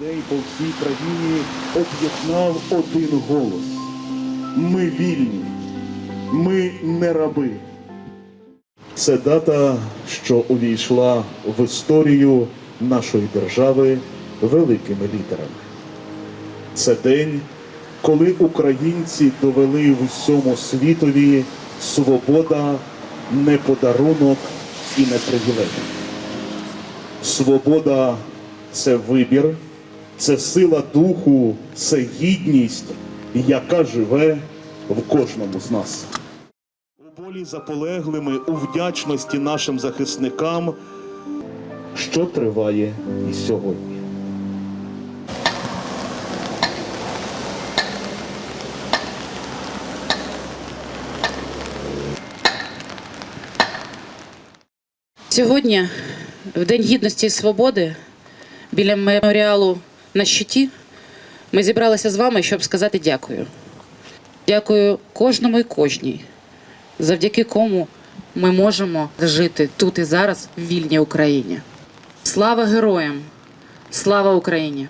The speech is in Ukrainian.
Людей по всій країні об'єднав один голос. Ми вільні, ми не раби. Це дата, що увійшла в історію нашої держави великими літерами. Це день, коли українці довели в усьому світові свобода не подарунок і не привілей. Свобода це вибір, це сила духу, це гідність, яка живе в кожному з нас. У болі за полеглими, у вдячності нашим захисникам, що триває і сьогодні. Сьогодні, в День гідності і свободи, біля меморіалу на щиті, ми зібралися з вами, щоб сказати дякую. Дякую кожному і кожній, завдяки кому ми можемо жити тут і зараз в вільній Україні. Слава героям! Слава Україні!